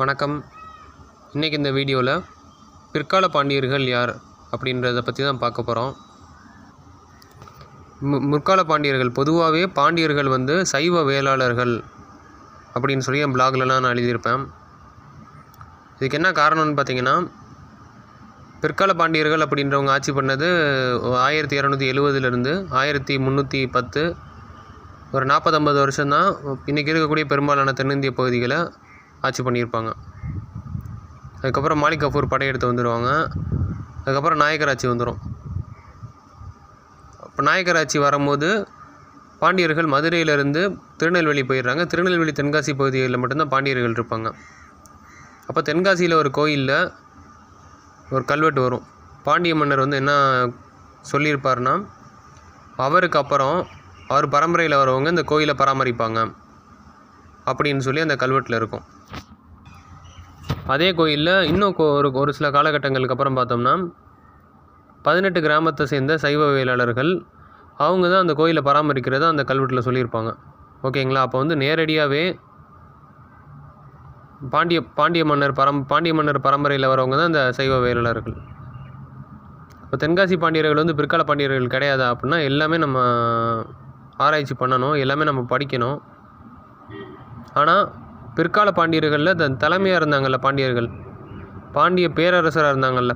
வணக்கம். இன்றைக்கி இந்த வீடியோவில் பிற்கால பாண்டியர்கள் யார் அப்படின்றத பற்றி தான் பார்க்க போகிறோம் மு முற்கால பாண்டியர்கள் பொதுவாகவே பாண்டியர்கள் வந்து சைவ வேளாளர்கள் அப்படின்னு சொல்லி என் பிளாக்லலாம் நான் எழுதியிருப்பேன். இதுக்கு என்ன காரணம்னு பார்த்தீங்கன்னா பிற்கால பாண்டியர்கள் அப்படின்றவங்க ஆட்சி பண்ணது ஆயிரத்தி இரநூத்தி எழுவதுலேருந்து ஆயிரத்தி முந்நூற்றி பத்து ஒரு நாற்பத்தம்பது வருஷம்தான். இன்றைக்கி இருக்கக்கூடிய பெரும்பாலான தென்னிந்திய பகுதிகளை ஆட்சி பண்ணியிருப்பாங்க. அதுக்கப்புறம் மாலிக் கஃபூர் படையெடுத்து வந்துடுவாங்க அதுக்கப்புறம் நாயக்கராட்சி வந்துடும் இப்போ நாயக்கராட்சி வரும்போது பாண்டியர்கள் மதுரையிலேருந்து திருநெல்வேலி போயிடுறாங்க. திருநெல்வேலி தென்காசி பகுதிகளில் மட்டும்தான் பாண்டியர்கள் இருப்பாங்க. அப்போ தென்காசியில் ஒரு கோயிலில் ஒரு கல்வெட்டு வரும். பாண்டிய மன்னர் வந்து என்ன சொல்லியிருப்பார்னா அவருக்கு அப்புறம் அவர் பரம்பரையில் வரவங்க இந்த கோயிலை பராமரிப்பாங்க. அப்படின்னு சொல்லி அந்த கல்வெட்டில் இருக்கும். அதே கோயிலில் இன்னும் கொ- ஒரு ஒரு சில காலகட்டங்களுக்கு அப்புறம் பார்த்தோம்னா பதினெட்டு கிராமத்தை சேர்ந்த சைவ வேளாளர்கள் அவங்க தான் அந்த கோயிலை பராமரிக்கிறத அந்த கல்வெட்டில் சொல்லியிருப்பாங்க. ஓகேங்களா? அப்போ வந்து நேரடியாகவே பாண்டிய பாண்டிய மன்னர் பரம் பாண்டிய மன்னர் பரம்பரையில் வரவங்க தான் இந்த சைவ வேளாளர்கள். இப்போ தென்காசி பாண்டியர்கள் வந்து பிற்கால பாண்டியர்கள் கிடையாது அப்படின்னா எல்லாமே நம்ம ஆராய்ச்சி பண்ணணும் எல்லாமே நம்ம படிக்கணும். ஆனால் பிற்கால பாண்டியர்களில் தன் தலைமையாக இருந்தாங்கள்ல பாண்டியர்கள். பாண்டிய பேரரசராக இருந்தாங்கல்ல.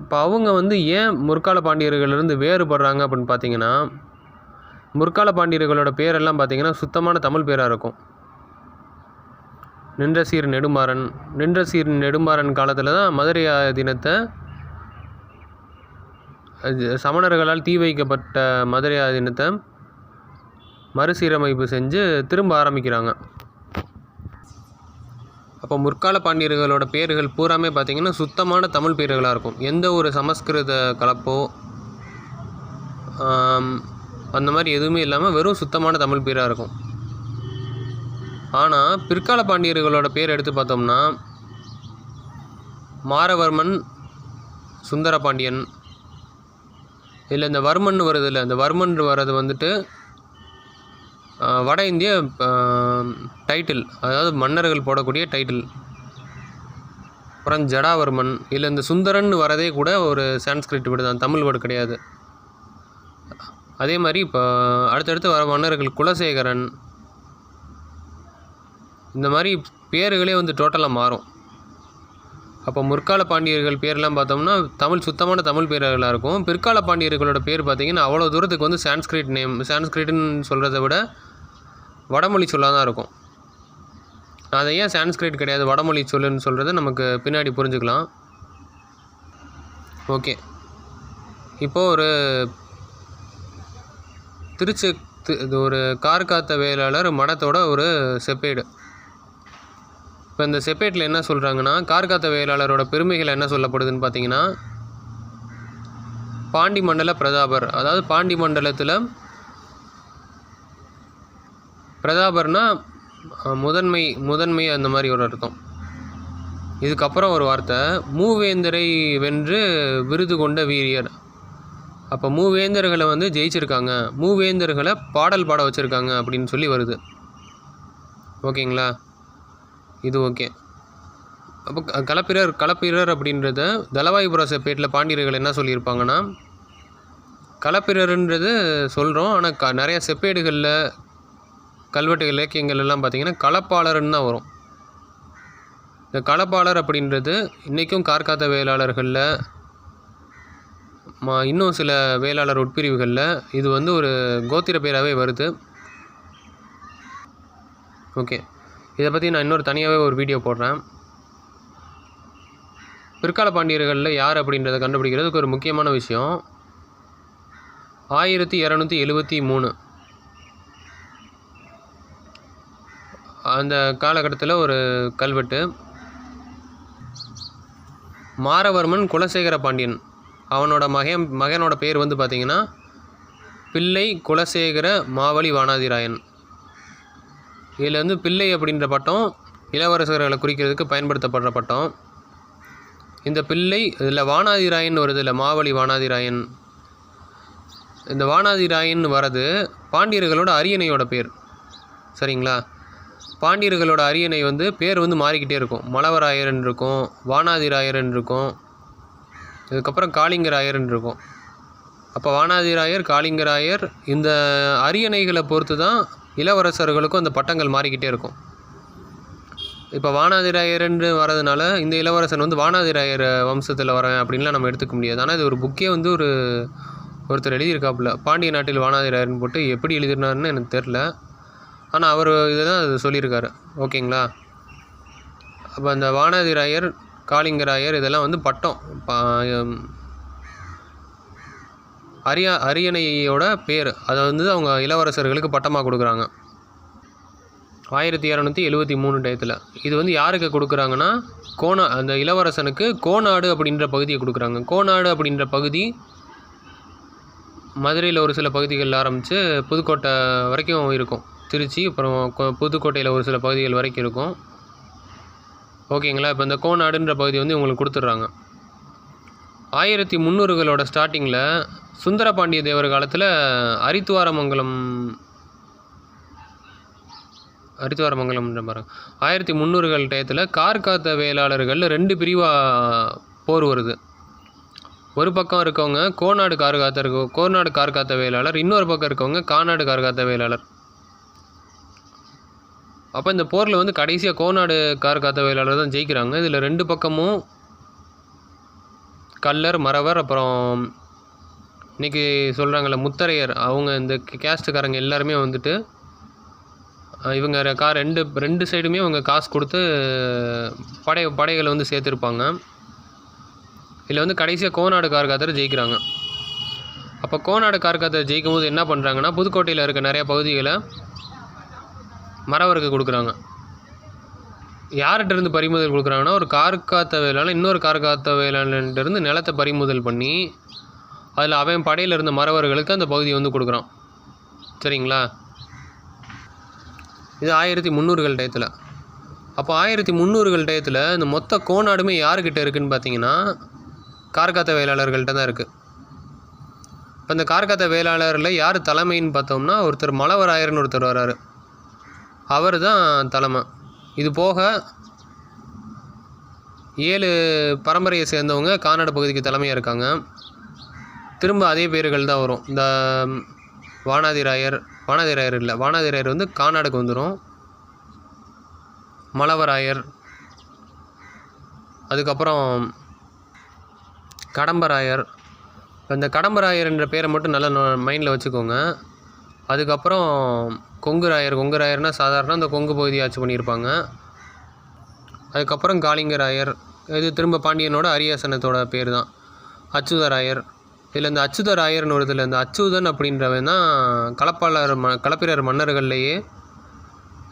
இப்போ அவங்க வந்து ஏன் முற்கால பாண்டியர்களிலிருந்து வேறுபடுறாங்க அப்படின்னு பார்த்தீங்கன்னா முற்கால பாண்டியர்களோட பேரெல்லாம் பார்த்தீங்கன்னா சுத்தமான தமிழ் பேராக இருக்கும். நின்ற சீர் நெடுமாறன் நின்ற சீர் நெடுமாறன் காலத்தில் தான் மதுரை தினத்தை அது சமணர்களால் தீ வைக்கப்பட்ட மதுரை ஆதீனத்தை மறுசீரமைப்பு செஞ்சு திரும்ப ஆரம்பிக்கிறாங்க. அப்போ முற்கால பாண்டியர்களோட பேர்கள் பூராமே பார்த்திங்கன்னா சுத்தமான தமிழ் பேர்களாக இருக்கும். எந்த ஒரு சமஸ்கிருத கலப்போ அந்த மாதிரி எதுவுமே இல்லாமல் வெறும் சுத்தமான தமிழ் பேராக இருக்கும். ஆனால் பிற்கால பாண்டியர்களோட பேர் எடுத்து பார்த்தோம்னா மாரவர்மன் சுந்தர பாண்டியன் இல்லை இந்த வர்மன் வருது இல்லை இந்த வர்மன் வர்றது வந்துட்டு வட இந்திய டைட்டில் அதாவது மன்னர்கள் போடக்கூடிய டைட்டில். அப்புறம் ஜடாவர்மன் இல்லை இந்த சுந்தரன் வரதே கூட ஒரு சான்ஸ்கிரிட் வேர்டு தான் தமிழ் வேர்டு கிடையாது. அதே மாதிரி இப்போ அடுத்தடுத்து வர மன்னர்கள் குலசேகரன். இந்த மாதிரி பேர்களே வந்து டோட்டலாக மாறும். அப்போ முற்கால பாண்டியர்கள் பேர்லாம் பார்த்தோம்னா தமிழ் சுத்தமான தமிழ் பேர்களாக இருக்கும். பிற்கால பாண்டியர்களோட பேர் பார்த்திங்கன்னா அவ்வளோ தூரத்துக்கு வந்து சான்ஸ்கிரிட் நேம் சான்ஸ்கிரிட்னு சொல்கிறத விட வடமொழி சொல்லாக தான் இருக்கும் அதை ஏன் சான்ஸ்கிரிட் கிடையாது வடமொழி சொல்லுன்னு சொல்கிறது நமக்கு பின்னாடி புரிஞ்சுக்கலாம். ஓகே. இப்போது ஒரு திருச்சி இது ஒரு கார் காத்த வேளாளர் மடத்தோட ஒரு செப்பேடு. இப்போ இந்த செப்பேட்டில் என்ன சொல்கிறாங்கன்னா கார் காத்த வேளாளரோட பெருமைகள் என்ன சொல்லப்படுதுன்னு பார்த்தீங்கன்னா பாண்டி மண்டல பிரதாபர் அதாவது பாண்டி மண்டலத்தில் பிரதாபர்னா முதன்மை முதன்மை அந்த மாதிரி ஒரு அர்த்தம். இதுக்கப்புறம் ஒரு வார்த்தை மூவேந்தரை வென்று விருது கொண்ட வீரியர். அப்போ மூவேந்தர்களை வந்து ஜெயிச்சிருக்காங்க. மூவேந்தர்களை பாடல் பாட வச்சுருக்காங்க அப்படின்னு சொல்லி வருது. ஓகேங்களா? இது ஓகே. அப்போ க- களப்பிரர் களப்பிரர் அப்படின்றத தலவாய்புர செப்பேட்டில் பாண்டியர்கள் என்ன சொல்லியிருப்பாங்கன்னா களப்பிரர்ன்றது சொல்கிறோம் ஆனால் க நிறைய செப்பேடுகளில் கல்வெட்டு இலக்கியங்கள் எல்லாம் பார்த்தீங்கன்னா களப்பாளர்னு தான் வரும். இந்த களப்பாளர் அப்படின்றது இன்றைக்கும் கார்காத்த வேளாளர்களில் மா இன்னும் சில வேளாளர் உட்பிரிவுகளில் இது வந்து ஒரு கோத்திர பேராகவே வருது. ஓகே. இதை பற்றி நான் இன்னொரு தனியாகவே ஒரு வீடியோ போடுறேன். பிற்கால பாண்டியர்களில் யார் அப்படின்றத கண்டுபிடிக்கிறதுக்கு ஒரு முக்கியமான விஷயம். ஆயிரத்தி இரநூத்தி எழுபத்தி மூணு. அந்த காலகட்டத்தில் ஒரு கல்வெட்டு. மாரவர்மன் குலசேகர பாண்டியன். அவனோட மகன் மகனோட பேர் வந்து பார்த்திங்கன்னா பிள்ளை குலசேகர மாவலி வானாதிராயன். இதில் வந்து பிள்ளை அப்படின்ற பட்டம் இளவரசர்களை குறிக்கிறதுக்கு பயன்படுத்தப்படுற பட்டம். இந்த பிள்ளை இதில் வானாதிராயன் வருது இல்லை மாவலி வானாதிராயன். இந்த வானாதிராயன் வரது பாண்டியர்களோட அரியணையோட பேர். சரிங்களா? பாண்டியர்களோட அரியணை வந்து பேர் வந்து மாறிக்கிட்டே இருக்கும். மலவராயரன் இருக்கும் வானாதிராயரன் இருக்கும் இதுக்கப்புறம் காளிங்கராயர்னு இருக்கும் அப்போ வானாதிராயர் காளிங்கராயர் இந்த அரியணைகளை பொறுத்து தான் இளவரசர்களுக்கும் அந்த பட்டங்கள் மாறிக்கிட்டே இருக்கும். இப்போ வானாதிராயர்ன்னு வரதுனால இந்த இளவரசன் வந்து வானாதிராயர் வம்சத்தில் வரேன் அப்படின்லாம் நம்ம எடுத்துக்க முடியாது. ஆனால் இது ஒரு புக்கே வந்து ஒரு ஒருத்தர் எழுதியிருக்காப்புல பாண்டிய நாட்டில் வானாதிராயர்னு போட்டு எப்படி எழுதினார்னு எனக்கு தெரில ஆனால் அவர் இதை தான் சொல்லியிருக்காரு. ஓகேங்களா? அப்போ அந்த வானதிராயர் காளிங்கராயர் இதெல்லாம் வந்து பட்டம். அரியா அரியணையோட பேர். அதை வந்து அவங்க இளவரசர்களுக்கு பட்டமாக கொடுக்குறாங்க. ஆயிரத்தி இரநூத்தி எழுபத்தி மூணு டயத்தில். இது வந்து யாருக்கு கொடுக்குறாங்கன்னா கோணா அந்த இளவரசனுக்கு கோநாடு அப்படின்ற பகுதியை கொடுக்குறாங்க. கோணாடு அப்படின்ற பகுதி மதுரையில் ஒரு சில பகுதிகளில் ஆரம்பித்து புதுக்கோட்டை வரைக்கும் இருக்கும். திருச்சி அப்புறம் புதுக்கோட்டையில் ஒரு சில பகுதிகள் வரைக்கும் இருக்கும். ஓகேங்களா? இப்போ இந்த கோநாடுன்ற பகுதி வந்து உங்களுக்கு கொடுத்துட்றாங்க. ஆயிரத்தி முந்நூறுகளோட ஸ்டார்டிங்கில் சுந்தரபாண்டிய தேவர் காலத்தில் அரித்துவாரமங்கலம் அரித்துவாரமங்கலம்ன்ற பாருங்க. ஆயிரத்தி முந்நூறுகள் டயத்தில் கார்காத்த வேளாளர்கள் ரெண்டு பிரிவாக போர் வருது. ஒரு பக்கம் இருக்கவங்க கோநாடு கார்காத்த இருக்க கோநாடு கார்காத்த வேளாளர் இன்னொரு பக்கம் இருக்கவங்க காநாடு கார்காத்த வேளாளர். அப்போ இந்த போரில் வந்து கடைசியாக கோநாடு கார்காத்த வேளாளர் தான் ஜெயிக்கிறாங்க. இதில் ரெண்டு பக்கமும் கல்லர் மறவர் அப்புறம் இன்னைக்கு சொல்கிறாங்கல்ல முத்தரையர். அவங்க இந்த கேஸ்ட்டுக்காரங்க எல்லாருமே வந்துட்டு இவங்க கார் ரெண்டு ரெண்டு சைடுமே அவங்க காசு கொடுத்து படை படைகளை வந்து சேர்த்துருப்பாங்க. இதில் வந்து கடைசியாக கோநாடு கார்காத்தர் ஜெயிக்கிறாங்க. அப்போ கோநாடு கார்காத்தர் ஜெயிக்கும் போது என்ன பண்ணுறாங்கன்னா புதுக்கோட்டையில் இருக்க நிறையா பகுதிகளை மறவருக்கு கொடுக்குறாங்க. யார்கிட்ட இருந்து பறிமுதல் கொடுக்குறாங்கன்னா ஒரு கார்காத்த வேளாளன் இன்னொரு கார்காத்த வேளாளன்ட்ட இருந்து நிலத்தை பறிமுதல் பண்ணி அதில் அவன் படையில் இருந்த மறவர்களுக்கு அந்த பகுதியை வந்து கொடுக்குறான். சரிங்களா? இது ஆயிரத்தி முந்நூறுகள் டயத்தில். அப்போ ஆயிரத்தி முந்நூறுகள் டயத்தில் இந்த மொத்த கோநாடுமே யாருக்கிட்ட இருக்குதுன்னு பார்த்தீங்கன்னா கார்காத்த வேளாளர்கள்ட்ட தான் இருக்குது இப்போ இந்த கார்காத்த வேளாளரில் யார் தலைமைன்னு பார்த்தோம்னா ஒருத்தர் மலவராயர்னு ஒருத்தர் வராரு. அவர் தான் தலைமை. இது போக ஏழு பரம்பரையை சேர்ந்தவங்க கானாடு பகுதிக்கு தலைமையாக இருக்காங்க. திரும்ப அதே பேர்கள் தான் வரும். இந்த வானாதிராயர் வானாதிராயர் இல்லை வானாதிராயர் வந்து கானாடுக்கு வந்துடும் மலவராயர் அதுக்கப்புறம் கடம்பராயர். இந்த கடம்பராயர் கடம்பராயர்ன்ற பேரை மட்டும் நல்லா மைண்டில் வச்சுக்கோங்க. அதுக்கப்புறம் கொங்கு ராயர் கொங்கு ராயர்னால் சாதாரண அந்த கொங்கு பகுதியை ஆட்சி பண்ணியிருப்பாங்க. அதுக்கப்புறம் காளிங்கராயர் இது திரும்ப பாண்டியனோட அரியாசனத்தோட பேர் தான் அச்சுதராயர் இதில் இந்த அச்சுதராயர்னு ஒரு இதில் இந்த அச்சுதன் அப்படின்றவன் தான் களப்பாளர் ம களப்பிரர் மன்னர்கள்லேயே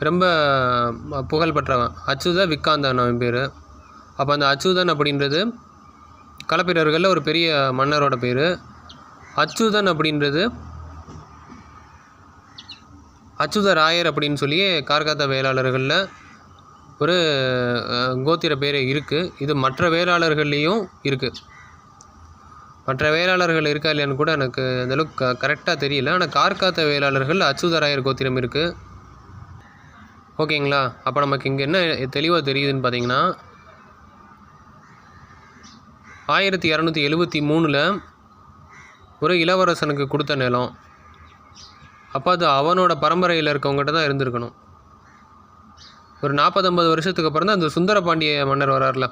ரொம்ப புகழ் புகழ்பெற்றவன். அச்சுத விக்காந்தன் அவன் பேர். அப்போ அந்த அச்சுதன் அப்படின்றது களப்பிரர்களில் ஒரு பெரிய மன்னரோட பேர். அச்சுதன் அப்படின்றது அச்சுதராயர் அப்படின்னு சொல்லி கார்காத்த வேளாளர்களில் ஒரு கோத்திர பேர் இருக்குது இது மற்ற வேளாளர்கள்லேயும் இருக்குது மற்ற வேளாளர்கள் இருக்கா இல்லையான்னு கூட எனக்கு அந்தளவுக்கு கரெக்டாக தெரியல. ஆனால் கார்காத்த வேளாளர்கள் அச்சுதராயர் கோத்திரம் இருக்குது ஓகேங்களா? அப்போ நமக்கு இங்கே என்ன தெளிவாக தெரியுதுன்னு பார்த்தீங்கன்னா ஆயிரத்தி இரநூத்தி எழுபத்தி மூணில் ஒரு இளவரசனுக்கு கொடுத்த நிலம். அப்போ அது அவனோட பரம்பரையில் இருக்கவங்ககிட்ட தான் இருந்திருக்கணும். ஒரு நாற்பத்தொம்பது வருஷத்துக்கு அப்புறம் தான் அந்த சுந்தரபாண்டிய மன்னர் வரார்ல.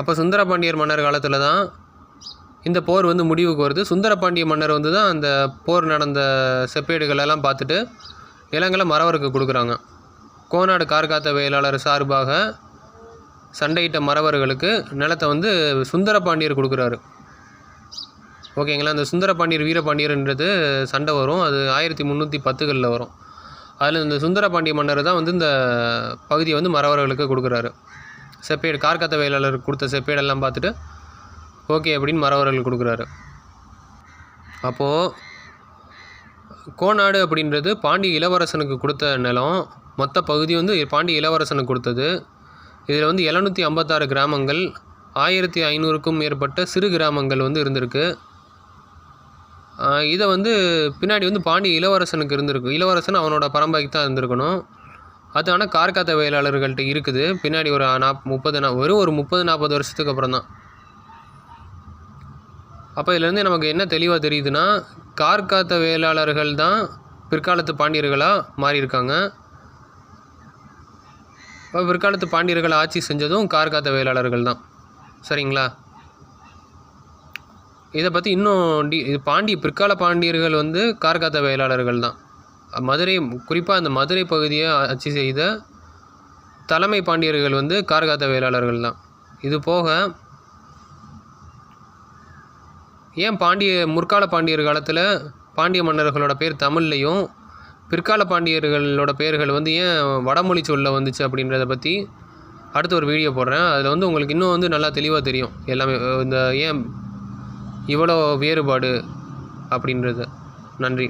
அப்போ சுந்தரபாண்டியர் மன்னர் காலத்தில் தான் இந்த போர் வந்து முடிவுக்கு வருது. சுந்தரபாண்டிய மன்னர் வந்து தான் அந்த போர் நடந்த செப்பேடுகள் எல்லாம் பார்த்துட்டு நிலங்களை மறவருக்கு கொடுக்குறாங்க. கோனாடு கார்காத்த வேளாளர் சார்பாக சண்டையிட்ட மறவர்களுக்கு நிலத்தை வந்து சுந்தரபாண்டியர் கொடுக்குறாரு. ஓகேங்களா? அந்த சுந்தரபாண்டியர் வீரபாண்டியர்ன்றது சண்டை வரும். அது ஆயிரத்தி முந்நூற்றி பத்துகளில் வரும். அதில் இந்த சுந்தரபாண்டிய மன்னர் தான் வந்து இந்த பகுதியை வந்து மறவர்களுக்கு கொடுக்குறாரு. செப்பேடு கார்கத்த வேளாளர் கொடுத்த செப்பேடெல்லாம் பார்த்துட்டு ஓகே அப்படின்னு மறவர்கள் கொடுக்குறாரு. அப்போது கோநாடு அப்படின்றது பாண்டிய இளவரசனுக்கு கொடுத்த நிலம். மொத்த பகுதி வந்து பாண்டிய இளவரசனுக்கு கொடுத்தது. இதில் வந்து எழுநூற்றி ஐம்பத்தாறு கிராமங்கள் ஆயிரத்தி ஐநூறுக்கும் மேற்பட்ட சிறு கிராமங்கள் வந்து இருந்திருக்கு. இதை வந்து பின்னாடி வந்து பாண்டிய இளவரசனுக்கு இருந்திருக்கு. இளவரசன் அவனோட பரம்பரைக்கு தான் இருந்திருக்கணும். அது ஆனால் கார்காத்த வேளாளர்கள்ட்ட இருக்குது. பின்னாடி ஒரு நாப் முப்பது நா வெறும் ஒரு முப்பது நாற்பது வருஷத்துக்கு அப்புறம் தான். அப்போ இதுலேருந்து நமக்கு என்ன தெளிவாக தெரியுதுன்னா கார்காத்த வேளாளர்கள் தான் பிற்காலத்து பாண்டியர்களாக மாறியிருக்காங்க. அப்போ பிற்காலத்து பாண்டியர்கள் ஆட்சி செஞ்சதும் கார்காத்த வேளாளர்கள் தான். சரிங்களா? இதை பற்றி இன்னும் டி இது பாண்டிய பிற்கால பாண்டியர்கள் வந்து கார்காத்த வேளாளர்கள் தான். மதுரை குறிப்பாக அந்த மதுரை பகுதியை ஆட்சி செய்த தலைமை பாண்டியர்கள் வந்து கார்காத்த வேளாளர்கள் தான். இது போக ஏன் பாண்டிய முற்கால பாண்டியர் காலத்தில் பாண்டிய மன்னர்களோட பேர் தமிழ்லையும் பிற்கால பாண்டியர்களோட பேர்கள் வந்து ஏன் வடமொழி சொல்ல வந்துச்சு அப்படின்றத பற்றி அடுத்து ஒரு வீடியோ போடுறேன். அதில் வந்து உங்களுக்கு இன்னும் வந்து நல்லா தெளிவாக தெரியும். எல்லாமே இந்த ஏன் இவ்வளோ வேறுபாடு அப்படின்றது. நன்றி.